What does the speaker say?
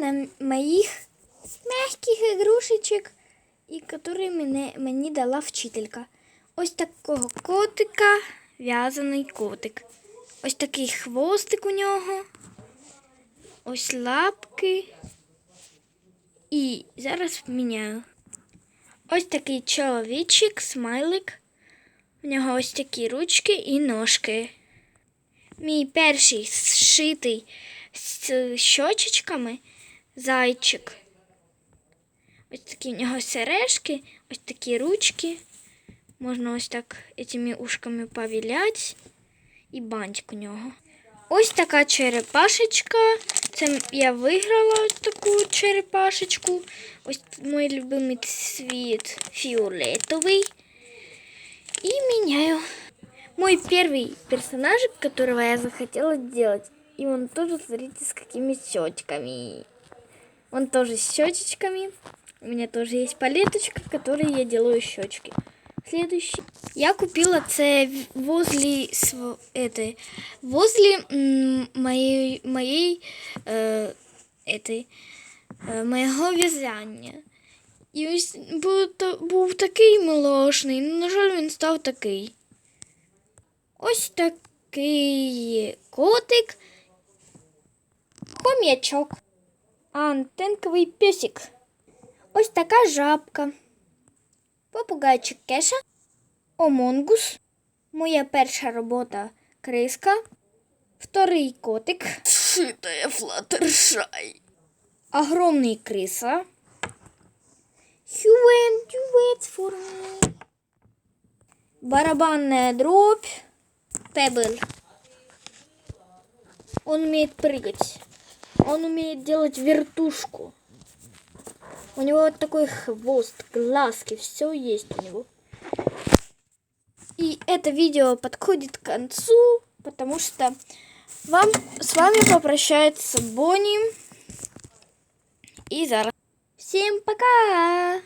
на моїх м'яких ігрушечок, і які мене, мені дала вчителька. Ось такого котика, в'язаний котик. Ось такий хвостик у нього. Ось лапки. І зараз міняю. Ось такий чоловічик, смайлик. У нього ось такі ручки і ножки. Мій перший зшитий з щочечками зайчик. Ось такі в нього сережки, ось такі ручки. Можна ось так цими ушками повілять. І бантик у нього. Ось така черепашечка. Це я виграла ось таку черепашечку. Ось мій любимий цвіт фіолетовий. И меняю. Мой первый персонажик, которого я захотела сделать. И он тоже, смотрите, с какими щечками. Он тоже с щечечками. У меня тоже есть палеточка, в которой я делаю щечки. Следующий. Я купила це возле этой, возле моей, моей э, этой, э, моего в'язання. І ось був, та- був такий молочний, ну, на жаль, він став такий. Ось такий котик. Хом'ячок. Антенковий песик. Ось така жабка. Попугайчик Кеша. Омонгус. Моя перша робота криска. Вторий котик. Шитая Флаттершай. Огромний криса. Хювен, дювец for me. Барабанная дробь. Пебл. Он умеет прыгать. Он умеет делать вертушку. У него вот такой хвост, глазки, все есть у него. И это видео подходит к концу, потому что вам, с вами попрощается Бонни и Зара. Всем пока!